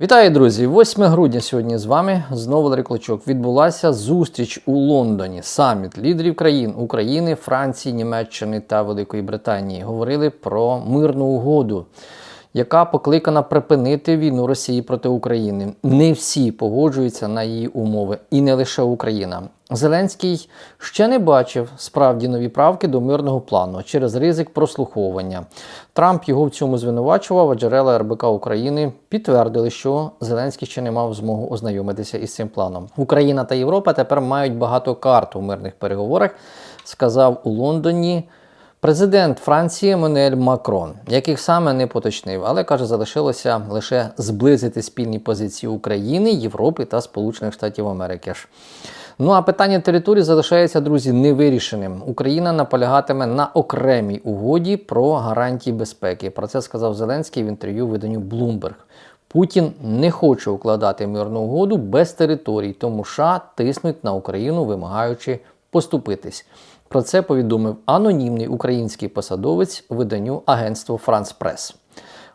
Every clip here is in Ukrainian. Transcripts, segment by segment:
Вітаю, друзі! 8 грудня сьогодні з вами знову Валерій Клочок. Відбулася зустріч у Лондоні. Саміт лідерів країн України, Франції, Німеччини та Великої Британії говорили про мирну угоду, яка покликана припинити війну Росії проти України. Не всі погоджуються на її умови, і не лише Україна. Зеленський ще не бачив справді нові правки до мирного плану через ризик прослуховування. Трамп його в цьому звинувачував, а джерела РБК України підтвердили, що Зеленський ще не мав змогу ознайомитися із цим планом. Україна та Європа тепер мають багато карт у мирних переговорах, сказав у Лондоні. Президент Франції Еммануель Макрон, яких саме не поточнив, але каже, залишилося лише зблизити спільні позиції України, Європи та Сполучених Штатів Америки. Ну а питання території залишається, друзі, невирішеним. Україна наполягатиме на окремій угоді про гарантії безпеки. Про це сказав Зеленський в інтерв'ю виданню Bloomberg. Путін не хоче укладати мирну угоду без територій, тому США тиснуть на Україну, вимагаючи поступитись. Про це повідомив анонімний український посадовець виданню агентство Франс Прес.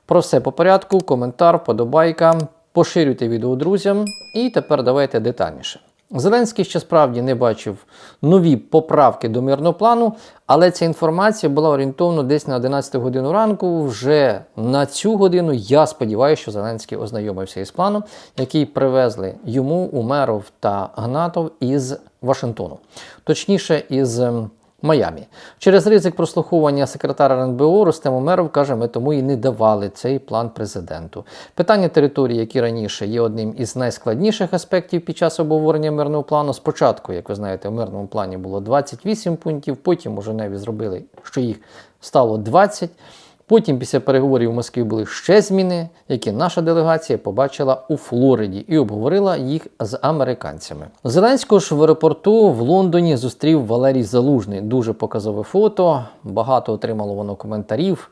Про все по порядку, коментар, подобайка. Поширюйте відео друзям. І тепер давайте детальніше. Зеленський ще справді не бачив нові поправки до мирного плану, але ця інформація була орієнтовно десь на 11 годину ранку. Вже на цю годину я сподіваюся, що Зеленський ознайомився із планом, який привезли йому Умеров та Гнатов із Вашингтону, точніше, із ем, Майамі. Через ризик прослуховування секретара РНБО Рустем Умеров каже, ми тому і не давали цей план президенту. Питання території, які раніше є одним із найскладніших аспектів під час обговорення мирного плану. Спочатку, як ви знаєте, в мирному плані було 28 пунктів, потім у Женеві зробили, що їх стало 20. Потім, після переговорів в Москві були ще зміни, які наша делегація побачила у Флориді і обговорила їх з американцями. Зеленського ж в аеропорту в Лондоні зустрів Валерій Залужний. Дуже показове фото. Багато отримало воно коментарів.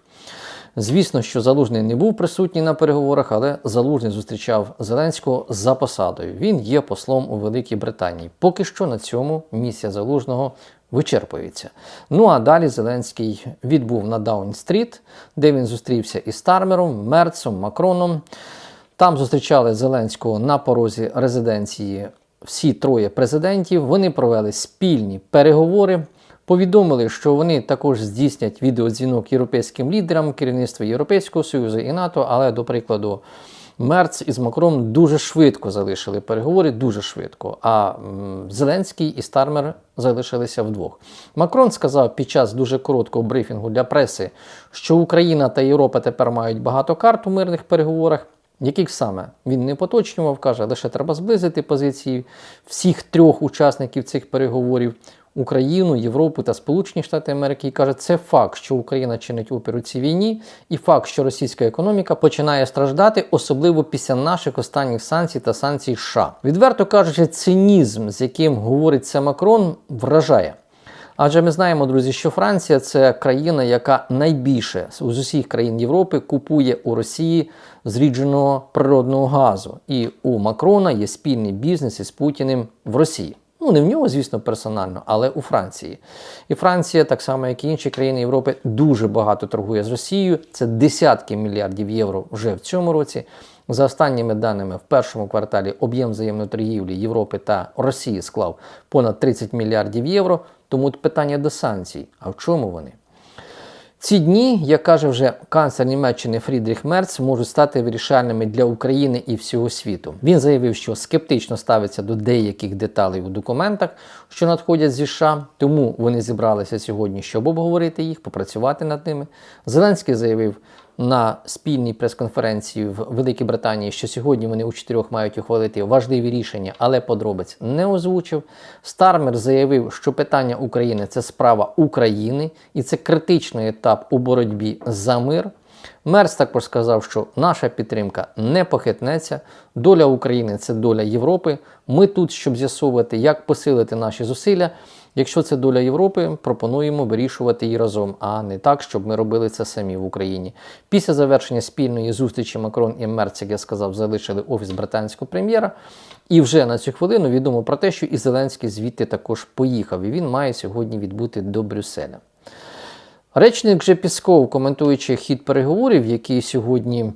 Звісно, що Залужний не був присутній на переговорах, але Залужний зустрічав Зеленського за посадою. Він є послом у Великій Британії. Поки що на цьому місія Залужного вичерпується. Ну а далі Зеленський відбув на Даун-стріт, де він зустрівся із Стармером, Мерцем, Макроном. Там зустрічали Зеленського на порозі резиденції всі троє президентів. Вони провели спільні переговори. Повідомили, що вони також здійснять відеодзвінок європейським лідерам, керівництву Європейського Союзу і НАТО, але, до прикладу, Мерц із Макром дуже швидко залишили переговори, дуже швидко. А Зеленський і Стармер залишилися вдвох. Макрон сказав під час дуже короткого брифінгу для преси, що Україна та Європа тепер мають багато карт у мирних переговорах. Яких саме він не поточнював, каже, лише треба зблизити позиції всіх трьох учасників цих переговорів. Україну, Європу та Сполучені Штати Америки і каже, це факт, що Україна чинить опір у цій війні, і факт, що російська економіка починає страждати, особливо після наших останніх санкцій та санкцій США. Відверто кажучи, цинізм, з яким говориться Макрон, вражає. Адже ми знаємо, друзі, що Франція це країна, яка найбільше з усіх країн Європи купує у Росії зрідженого природного газу. І у Макрона є спільний бізнес із Путіним в Росії. Ну, не в нього, звісно, персонально, але у Франції. І Франція, так само як і інші країни Європи, дуже багато торгує з Росією. Це десятки мільярдів євро вже в цьому році. За останніми даними, в першому кварталі об'єм взаємної торгівлі Європи та Росії склав понад 30 мільярдів євро. Тому питання до санкцій. А в чому вони? Ці дні, як каже вже канцлер Німеччини Фрідріх Мерц, можуть стати вирішальними для України і всього світу. Він заявив, що скептично ставиться до деяких деталей у документах, що надходять зі США, тому вони зібралися сьогодні, щоб обговорити їх, попрацювати над ними. Зеленський заявив на спільній прес-конференції в Великій Британії, що сьогодні вони у чотирьох мають ухвалити важливі рішення, але подробиць не озвучив. Стармер заявив, що питання України це справа України, і це критичний етап у боротьбі за мир. Мерс також сказав, що наша підтримка не похитнеться. Доля України це доля Європи. Ми тут, щоб з'ясовувати, як посилити наші зусилля. Якщо це доля Європи, пропонуємо вирішувати її разом, а не так, щоб ми робили це самі в Україні. Після завершення спільної зустрічі Макрон і Мерц, як я сказав, залишили офіс британського прем'єра. І вже на цю хвилину відомо про те, що і Зеленський звідти також поїхав, і він має сьогодні відбути до Брюсселя. Речник же Пісков, коментуючи хід переговорів, які сьогодні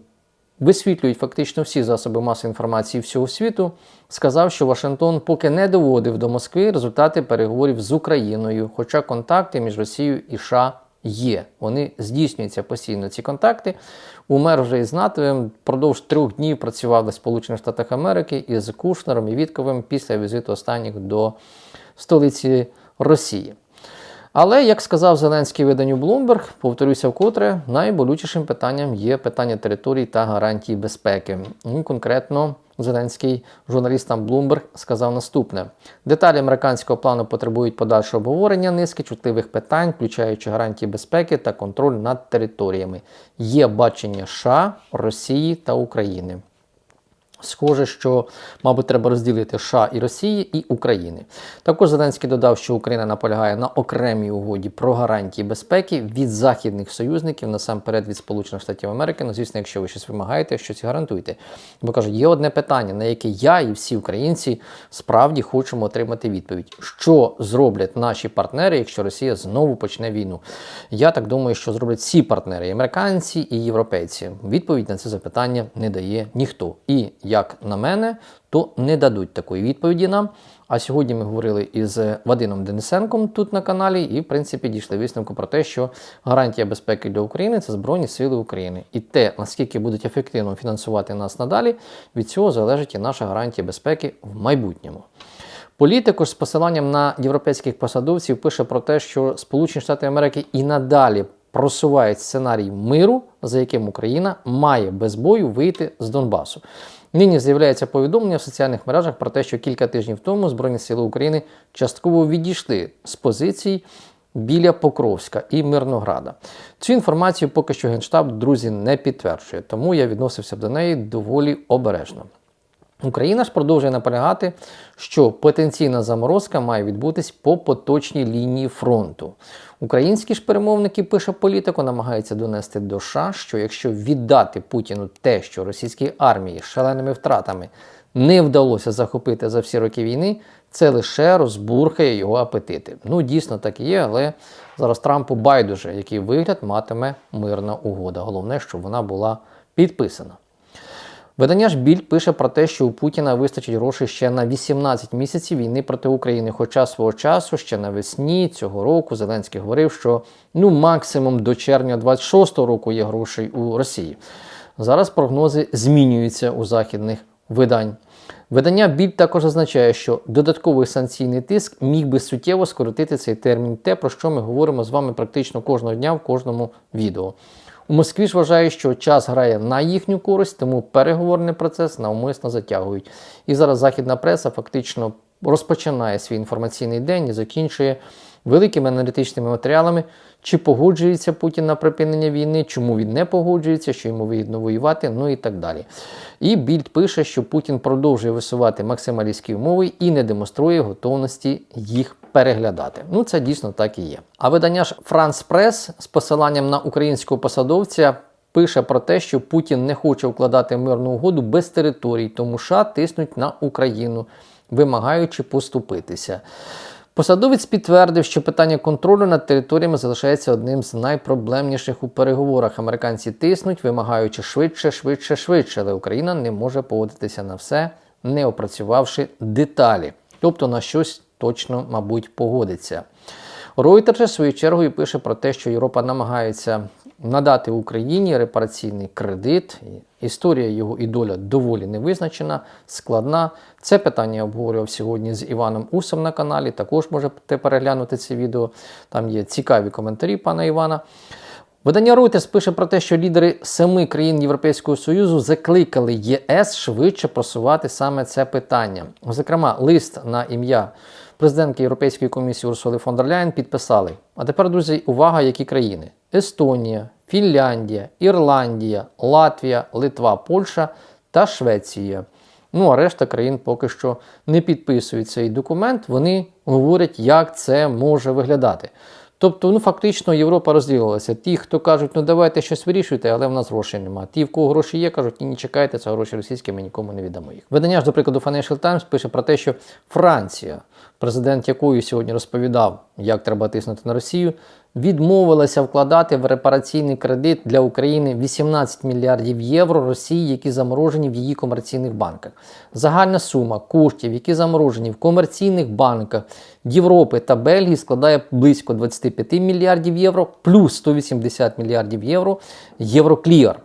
висвітлюють фактично всі засоби масової інформації всього світу, сказав, що Вашингтон поки не доводив до Москви результати переговорів з Україною, хоча контакти між Росією і США є. Вони здійснюються постійно ці контакти. Умер вже із НАТО впродовж трьох днів працював в Сполучених Штатах Америки із Кушнером і Вітковим після візиту останніх до столиці Росії. Але, як сказав Зеленський виданню Bloomberg, повторюся вкотре, найболючішим питанням є питання територій та гарантій безпеки. І конкретно Зеленський журналістам Bloomberg сказав наступне: деталі американського плану потребують подальшого обговорення низки чутливих питань, включаючи гарантії безпеки та контроль над територіями. Є бачення США, Росії та України. Схоже, що, мабуть, треба розділити США і Росії і України. Також Зеленський додав, що Україна наполягає на окремій угоді про гарантії безпеки від західних союзників, насамперед від Сполучених Штатів Америки. Ну, звісно, якщо ви щось вимагаєте, щось гарантуйте. Бо кажуть, є одне питання, на яке я і всі українці справді хочемо отримати відповідь. Що зроблять наші партнери, якщо Росія знову почне війну? Я так думаю, що зроблять всі партнери, і американці і європейці. Відповідь на це запитання не дає ніхто. І як на мене, то не дадуть такої відповіді нам. А сьогодні ми говорили із Вадином Денисенком тут на каналі, і в принципі дійшли висновку про те, що гарантія безпеки для України це Збройні Сили України. І те, наскільки будуть ефективно фінансувати нас надалі, від цього залежить і наша гарантія безпеки в майбутньому. Політико з посиланням на європейських посадовців пише про те, що Сполучені Штати Америки і надалі просувають сценарій миру, за яким Україна має без бою вийти з Донбасу. Нині з'являється повідомлення в соціальних мережах про те, що кілька тижнів тому Збройні Сили України частково відійшли з позицій біля Покровська і Мирнограда. Цю інформацію поки що Генштаб, друзі, не підтверджує, тому я відносився до неї доволі обережно. Україна ж продовжує наполягати, що потенційна заморозка має відбутись по поточній лінії фронту. Українські ж перемовники, пише політико, намагаються донести до США, що якщо віддати Путіну те, що російській армії шаленими втратами не вдалося захопити за всі роки війни, це лише розбурхає його апетити. Ну, дійсно так і є, але зараз Трампу байдуже, який вигляд матиме мирна угода. Головне, щоб вона була підписана. Видання ж біль пише про те, що у Путіна вистачить грошей ще на 18 місяців війни проти України. Хоча свого часу, ще навесні цього року, Зеленський говорив, що ну максимум до червня 26-го року є грошей у Росії. Зараз прогнози змінюються у західних видань. Видання біль також зазначає, що додатковий санкційний тиск міг би суттєво скоротити цей термін, те, про що ми говоримо з вами практично кожного дня в кожному відео. У Москві ж вважають, що час грає на їхню користь, тому переговорний процес навмисно затягують. І зараз західна преса фактично розпочинає свій інформаційний день і закінчує великими аналітичними матеріалами, чи погоджується Путін на припинення війни, чому він не погоджується, що йому вигідно воювати, ну і так далі. І Більд пише, що Путін продовжує висувати максималістські умови і не демонструє готовності їх переглядати. Ну, це дійсно так і є. А видання ж France Press з посиланням на українського посадовця. Пише про те, що Путін не хоче укладати мирну угоду без територій, тому США тиснуть на Україну, вимагаючи поступитися. Посадовець підтвердив, що питання контролю над територіями залишається одним з найпроблемніших у переговорах. Американці тиснуть, вимагаючи швидше, швидше, швидше, але Україна не може погодитися на все, не опрацювавши деталі, тобто на щось точно, мабуть, погодиться. Reuters, же, своєю чергою пише про те, що Європа намагається надати Україні репараційний кредит. Історія його і доля доволі невизначена, складна. Це питання обговорював сьогодні з Іваном Усом на каналі. Також можете переглянути це відео. Там є цікаві коментарі пана Івана. Видання Reuters пише про те, що лідери семи країн Європейського Союзу закликали ЄС швидше просувати саме це питання. Зокрема, лист на ім'я президентки Європейської комісії Урсули фон дер Ляєн підписали. А тепер, друзі, увага, які країни: Естонія, Фінляндія, Ірландія, Латвія, Литва, Польща та Швеція. Ну, а решта країн поки що не підписують цей документ. Вони говорять, як це може виглядати. Тобто, ну фактично Європа розділилася. Ті, хто кажуть, ну давайте щось вирішуйте, але в нас грошей немає. Ті, в кого гроші є, кажуть, ні, не чекайте, це гроші російські, ми нікому не віддамо їх. Видання ж, до прикладу, Financial Times пише про те, що Франція, президент якої сьогодні розповідав, як треба тиснути на Росію, відмовилася вкладати в репараційний кредит для України 18 мільярдів євро Росії, які заморожені в її комерційних банках. Загальна сума коштів, які заморожені в комерційних банках Європи та Бельгії, складає близько 25 мільярдів євро, плюс 180 мільярдів євро Євроклір.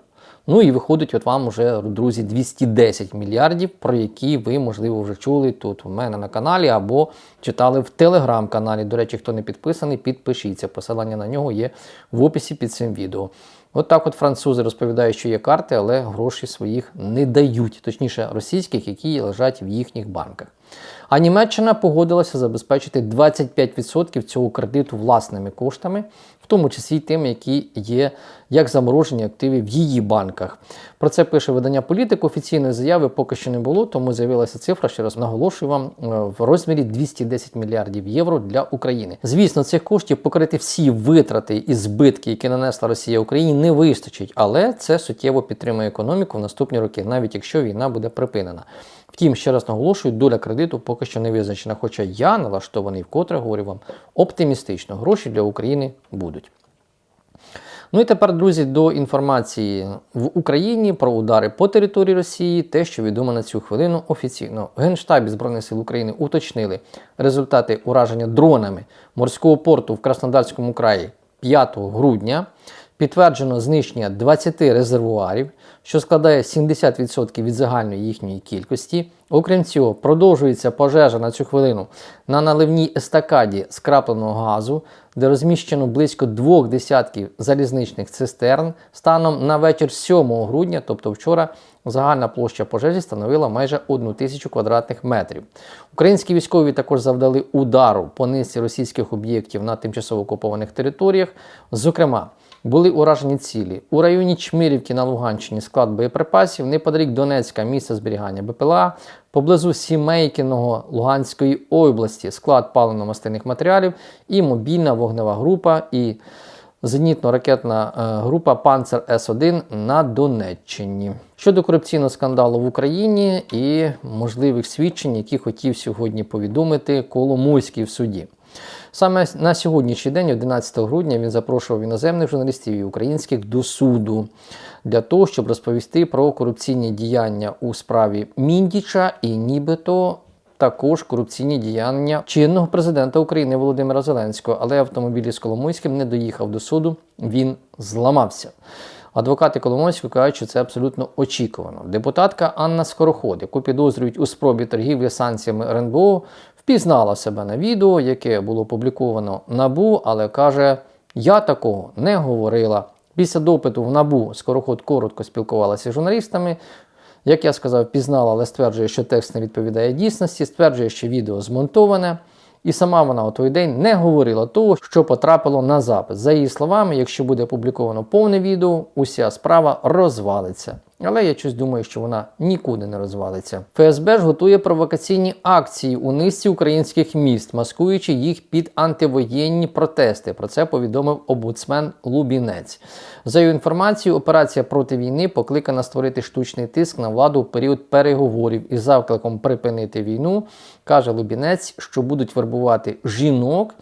Ну і виходить, от вам уже, друзі, 210 мільярдів, про які ви, можливо, вже чули тут у мене на каналі або читали в телеграм-каналі. До речі, хто не підписаний, підпишіться. Посилання на нього є в описі під цим відео. От так от французи розповідають, що є карти, але гроші своїх не дають, точніше, російських, які лежать в їхніх банках. А Німеччина погодилася забезпечити 25% цього кредиту власними коштами, тому числі тими, які є як заморожені активи в її банках. Про це пише видання політику. Офіційної заяви поки що не було, тому з'явилася цифра, ще раз наголошую вам, е, в розмірі 210 мільярдів євро для України. Звісно, цих коштів покрити всі витрати і збитки, які нанесла Росія Україні, не вистачить, але це суттєво підтримує економіку в наступні роки, навіть якщо війна буде припинена. Втім, ще раз наголошую, доля кредиту поки що не визначена. Хоча я налаштований вкотре говорю вам оптимістично. Гроші для України будуть. Ну і тепер, друзі, до інформації в Україні про удари по території Росії, те, що відомо на цю хвилину офіційно. В Генштабі Збройних сил України уточнили результати ураження дронами морського порту в Краснодарському краї 5 грудня. Підтверджено знищення 20 резервуарів, що складає 70% від загальної їхньої кількості. Окрім цього, продовжується пожежа на цю хвилину на наливній естакаді скрапленого газу, де розміщено близько двох десятків залізничних цистерн. Станом на вечір 7 грудня, тобто вчора, загальна площа пожежі становила майже 1 тисячу квадратних метрів. Українські військові також завдали удару по низці російських об'єктів на тимчасово окупованих територіях. Зокрема, були уражені цілі у районі Чмирівки на Луганщині склад боєприпасів, неподалік Донецька місце зберігання БПЛА, поблизу Сімейкіного Луганської області склад паливно-мастильних матеріалів і мобільна вогнева група і зенітно-ракетна е, група Панцер С1 на Донеччині. Щодо корупційного скандалу в Україні і можливих свідчень, які хотів сьогодні повідомити Коломойський в суді. Саме на сьогоднішній день, 11 грудня, він запрошував іноземних журналістів і українських до суду для того, щоб розповісти про корупційні діяння у справі Міндіча і нібито. Також корупційні діяння чинного президента України Володимира Зеленського, але автомобіль із Коломойським не доїхав до суду, він зламався. Адвокати Коломойського кажуть, що це абсолютно очікувано. Депутатка Анна Скороход, яку підозрюють у спробі торгівлі санкціями РНБО, впізнала себе на відео, яке було опубліковано набу, але каже: Я такого не говорила. Після допиту в набу скороход коротко спілкувалася з журналістами. Як я сказав, пізнала, але стверджує, що текст не відповідає дійсності, стверджує, що відео змонтоване. І сама вона у той день не говорила того, що потрапило на запис. За її словами, якщо буде опубліковано повне відео, уся справа розвалиться. Але я щось думаю, що вона нікуди не розвалиться. ФСБ ж готує провокаційні акції у низці українських міст, маскуючи їх під антивоєнні протести. Про це повідомив обудсмен Лубінець. За його інформацією, операція проти війни покликана створити штучний тиск на владу у період переговорів із закликом припинити війну. Каже Лубінець, що будуть вербувати жінок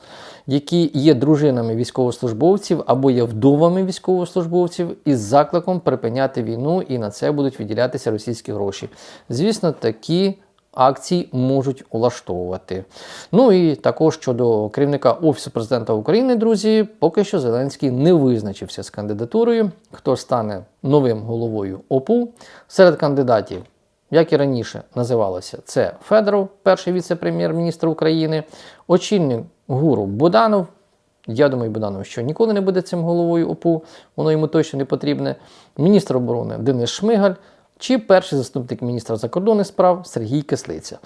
які є дружинами військовослужбовців або є вдовами військовослужбовців, із закликом припиняти війну, і на це будуть виділятися російські гроші. Звісно, такі. Акції можуть улаштовувати. Ну і також щодо керівника Офісу президента України, друзі, поки що Зеленський не визначився з кандидатурою, хто стане новим головою ОПУ серед кандидатів як і раніше називалося, це Федоров, перший віце-прем'єр-міністр України, очільник гуру Буданов. Я думаю, Буданов, що ніколи не буде цим головою ОПУ, воно йому точно не потрібне. Міністр оборони Денис Шмигаль чи перший заступник міністра закордонних справ Сергій Кислиця.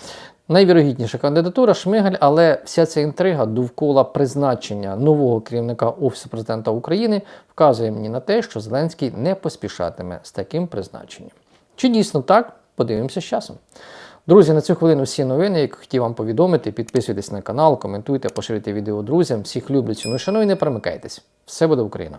Найвірогідніша кандидатура Шмигаль, але вся ця інтрига довкола призначення нового керівника Офісу президента України вказує мені на те, що Зеленський не поспішатиме з таким призначенням. Чи дійсно так? Подивимося з часом. Друзі, на цю хвилину всі новини, які хотів вам повідомити. Підписуйтесь на канал, коментуйте, поширюйте відео друзям. Всіх люблю, ціну шану і не перемикайтесь. Все буде Україна!